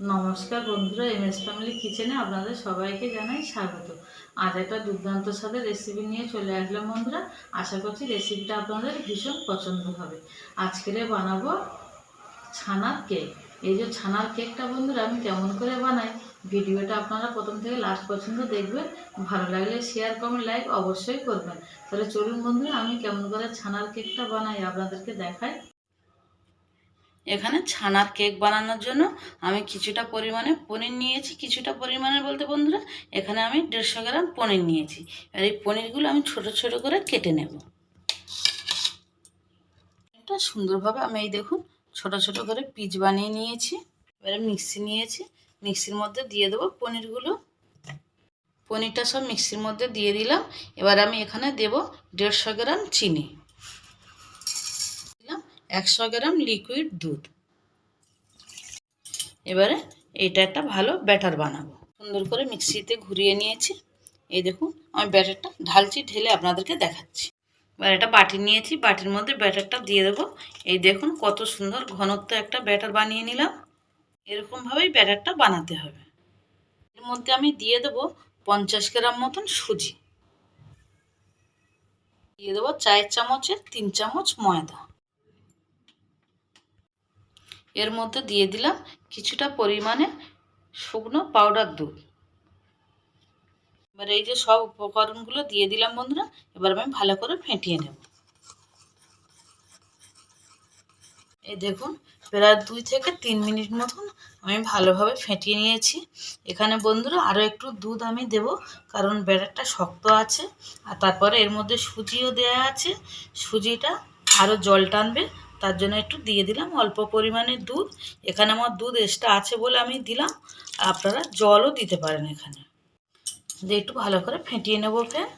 নমস্কার বন্ধুরা M S family কিচেনে আপনাদের সবাইকে জানাই স্বাগত। আজ একটা দুর্দান্ত সাথে রেসিপি নিয়ে চলে আসলাম বন্ধুরা। আশা করছি রেসিপিটা আপনাদের ভীষণ পছন্দ হবে। আজকের বানাবো ছানার কেক এই যে ছানার কেকটা বন্ধুরা, আমি কেমন করে বানাই? ভিডিওটা আপনারা প্রথম থেকে লাস্ট পর্যন্ত দেখবেন। ভালো লাগলে শেয়ার কমেন্ট লাইক অবশ্যই করবেন। তাহলে চলুন বন্ধুরা, আমি কেমন করে ছানার কেকটা বানাই আপনাদেরকে দেখাই। এখানে ছানার কেক বানানোর জন্য আমি কিছুটা পরিমাণে পনির নিয়েছি, কিছুটা পরিমাণে বলতে বন্ধুরা এখানে আমি দেড়শো গ্রাম পনির নিয়েছি। আর এই পনিরগুলো আমি ছোট ছোট করে কেটে নেব। এটা সুন্দরভাবে আমি এই দেখুন ছোট ছোট করে পিচ বানিয়ে নিয়েছি। এবারে মিক্সি নিয়েছি, মিক্সির মধ্যে দিয়ে দেবো পনিরগুলো। পনিরটা সব মিক্সির মধ্যে দিয়ে দিলাম। এবার আমি এখানে দেব দেড়শো গ্রাম চিনি। একশো গ্রাম লিকুইড দুধ। এবারে এটা একটা ভালো ব্যাটার বানাবো। সুন্দর করে মিক্সিতে ঘুরিয়ে নিয়েছি। এই দেখুন, আমি ব্যাটারটা ঢালছি ঢেলে আপনাদেরকে দেখাচ্ছি। এবার একটা বাটি নিয়েছি, বাটির মধ্যে ব্যাটারটা দিয়ে দেবো। এই দেখুন, কত সুন্দর ঘনত্ব একটা ব্যাটার বানিয়ে নিলাম। এরকমভাবেই ব্যাটারটা বানাতে হবে। এর মধ্যে আমি দিয়ে দেবো পঞ্চাশ গ্রাম মতন সুজি। দিয়ে দেবো চায়ের চামচের তিন চামচ ময়দা। এর মধ্যে দিয়ে দিলাম কিছুটা পরিমাণে শুকনো পাউডার দুধ। এবার এই যে সব উপকরণগুলো দিয়ে দিলাম বন্ধুরা, এবার আমি ভালো করে ফেটিয়ে নেব। এই দেখুন, প্রায় দুই থেকে তিন মিনিট মতন আমি ভালোভাবে ফেটিয়ে নিয়েছি। এখানে বন্ধুরা আরও একটু দুধ আমি দেব, কারণ ব্যাটারটা শক্ত আছে, আর তারপরে এর মধ্যে সুজিও দেয়া আছে। সুজিটা আরও জল টানবে তার জন্য একটু দিয়ে দিলাম। অল্প পরিমাণে দুধ। এখানে আমার দুধ এক্সট্রা আছে বলে আমি দিলাম। আপনারা জলও দিতে পারেন এখানে। দিয়ে একটু ভালো করে ফেটিয়ে নেব ফের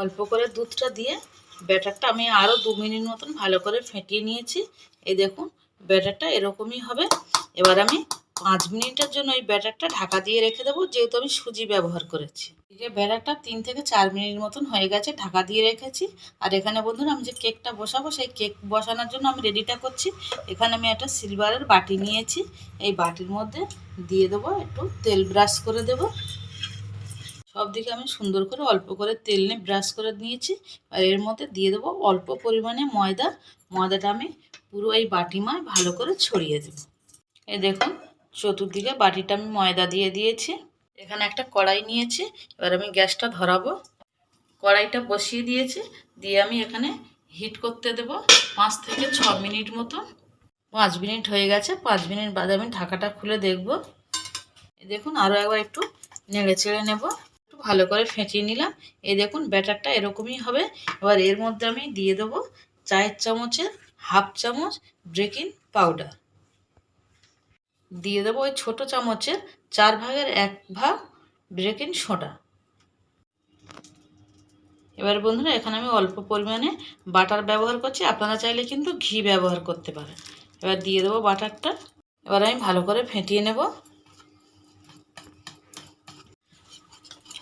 অল্প করে দুধটা দিয়ে ব্যাটারটা আমি আরও দু মিনিট মতন ভালো করে ফেটিয়ে নিয়েছি। এই দেখুন, ব্যাটারটা এরকমই হবে। এবার আমি পাঁচ মিনিটের জন্য এই ব্যাটারটা ঢাকা দিয়ে রেখে দেবো, যেহেতু আমি সুজি ব্যবহার করেছি। এই যে ব্যাটারটা তিন থেকে চার মিনিট মতন হয়ে গেছে, ঢাকা দিয়ে রেখেছি। আর এখানে বন্ধুরা, আমি যে কেকটা বসাবো, সেই কেক বসানোর জন্য আমি রেডিটা করছি। এখানে আমি একটা সিলভারের বাটি নিয়েছি। এই বাটির মধ্যে দিয়ে দেবো, একটু তেল ব্রাশ করে দেবো। সব দিকে আমি সুন্দর করে অল্প করে তেল নিয়ে ব্রাশ করে নিয়েছি। আর এর মধ্যে দিয়ে দেবো অল্প পরিমাণে ময়দা। ময়দাটা আমি পুরো এই বাটিমায় ভালো করে ছড়িয়ে দেবো। এই দেখুন চতুর্দিকে বাটিটা আমি ময়দা দিয়ে দিয়েছি। এখানে একটা কড়াই নিয়েছি, এবার আমি গ্যাসটা ধরাবো। কড়াইটা বসিয়ে দিয়েছি, দিয়ে আমি এখানে হিট করতে দেব পাঁচ থেকে ছ মিনিট মতো। পাঁচ মিনিট হয়ে গেছে, পাঁচ মিনিট বাদে আমি ঢাকাটা খুলে দেখব। দেখুন আরও একবার একটু নেড়ে চেড়ে নেব। একটু ভালো করে ফেটিয়ে নিলাম। এই দেখুন, ব্যাটারটা এরকমই হবে। এবার এর মধ্যে আমি দিয়ে দেবো চায়ের চামচের হাফ চামচ বেকিং পাউডার। দিয়ে দেবো ওই ছোটো চামচের চার ভাগের এক ভাগ বেকিং সোডা এবার বন্ধুরা, এখানে আমি অল্প পরিমাণে বাটার ব্যবহার করছি। আপনারা চাইলে কিন্তু ঘি ব্যবহার করতে পারেন। এবার দিয়ে দেবো বাটারটা এবার আমি ভালো করে ফেটিয়ে নেব।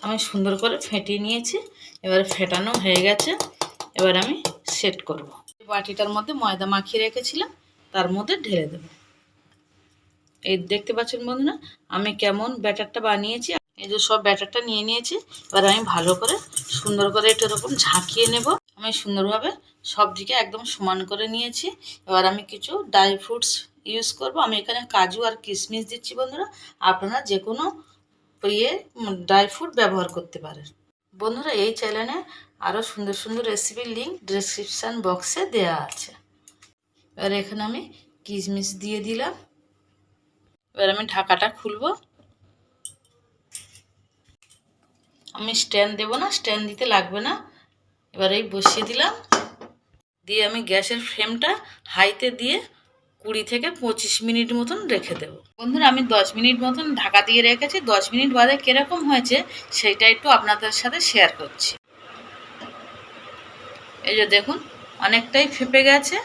আমি সুন্দর করে ফেটিয়ে নিয়েছি। এবার ফেটানো হয়ে গেছে। এবার আমি সেট করব। বাটিটার মধ্যে ময়দা মাখিয়ে রেখেছিলাম। তার মধ্যে ঢেলে দেবো। এই দেখতে পাচ্ছেন বন্ধুরা, আমি কেমন ব্যাটারটা বানিয়েছি। এই যে সব ব্যাটারটা নিয়ে নিয়েছি, এবার আমি ভালো করে সুন্দর করে একটু এরকম ঝাঁকিয়ে নেব। আমি সুন্দরভাবে সব দিকে একদম সমান করে নিয়েছি। এবার আমি কিছু ড্রাই ফ্রুটস ইউজ করব। আমি এখানে কাজু আর কিশমিশ দিচ্ছি বন্ধুরা। আপনারা যে কোনো ইয়ে ড্রাই ফ্রুট ব্যবহার করতে পারেন। বন্ধুরা, এই চ্যানেলে আরও সুন্দর সুন্দর রেসিপির লিঙ্ক ডিসক্রিপশান বক্সে দেওয়া আছে। এবার এখানে আমি কিশমিশ দিয়ে দিলাম। এবার আমি ঢাকাটা খুলবো। আমি স্ট্যান্ড দেবো না, স্ট্যান্ড দিতে লাগবে না। এবার এই বসিয়ে দিলাম। দিয়ে আমি গ্যাসের ফ্লেমটা হাইতে দিয়ে কুড়ি থেকে পঁচিশ মিনিট মতন রেখে দেবো। বন্ধুরা, আমি দশ মিনিট মতন ঢাকা দিয়ে রেখেছি। দশ মিনিট বাদে কীরকম হয়েছে সেইটা একটু আপনাদের সাথে শেয়ার করছি। এই যে দেখুন, অনেকটাই ফেপে গেছে।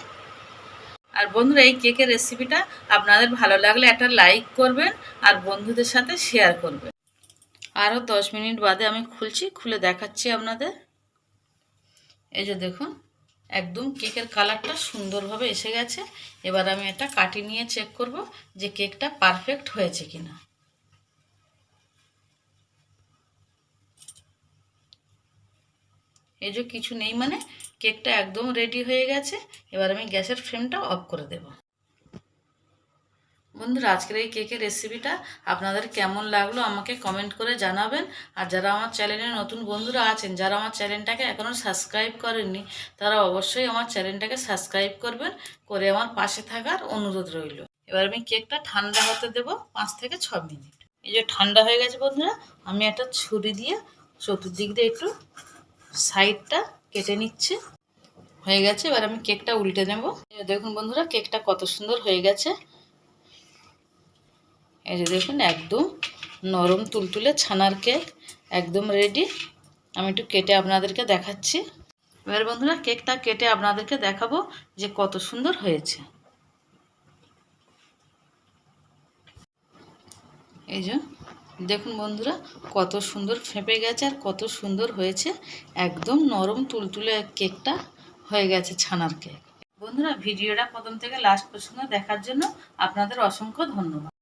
আর বন্ধুরা, এই কেকের রেসিপিটা আপনাদের ভালো লাগলে একটা লাইক করবেন আর বন্ধুদের সাথে শেয়ার করবেন। আরও দশ মিনিট বাদে আমি খুলছি, খুলে দেখাচ্ছি আপনাদের। এই যে দেখুন, একদম কেকের কালারটা সুন্দরভাবে এসে গেছে। এবার আমি এটা কাটি নিয়ে চেক করব যে কেকটা পারফেক্ট হয়েছে কিনা। এই যে কিছু নেই মানে কেকটা একদম রেডি হয়ে গেছে। এবার আমি গ্যাসের ফ্লেমটা অফ করে দেব। বন্ধুরা, আজকের এই কেকের রেসিপিটা আপনাদের কেমন লাগল আমাকে কমেন্ট করে জানাবেন। আর যারা আমার চ্যানেলে নতুন বন্ধুরা আছেন, যারা আমার চ্যানেলটাকে এখনও সাবস্ক্রাইব করেননি, তারা অবশ্যই আমার চ্যানেলটাকে সাবস্ক্রাইব করবেন, করে আমার পাশে থাকার অনুরোধ রইল। এবার আমি কেকটা ঠান্ডা হতে দেব পাঁচ থেকে ছ মিনিট। এই যে ঠান্ডা হয়ে গেছে বন্ধুরা, আমি একটা ছুরি দিয়ে চতুর্দিক দিয়ে একটু সাইডটা কেটে নিচ্ছে। হয়ে গেছে, এবার আমি কেকটা উল্টে নেব। দেখুন বন্ধুরা, কেকটা কত সুন্দর হয়ে গেছে। এই যে দেখুন, একদম নরম তুলতুলে ছানার কেক, একদম রেডি আমি একটু কেটে আপনাদেরকে দেখাচ্ছি। এবার বন্ধুরা, কেকটা কেটে আপনাদেরকে দেখাবো যে কত সুন্দর হয়েছে। এই যে দেখুন বন্ধুরা, কত সুন্দর ফেঁপে গেছে আর কত সুন্দর হয়েছে। একদম নরম তুলতুলে কেকটা হয়ে গেছে ছানার কেক। বন্ধুরা, ভিডিওটা প্রথম থেকে লাস্ট পর্যন্ত দেখার জন্য আপনাদের অসংখ্য ধন্যবাদ।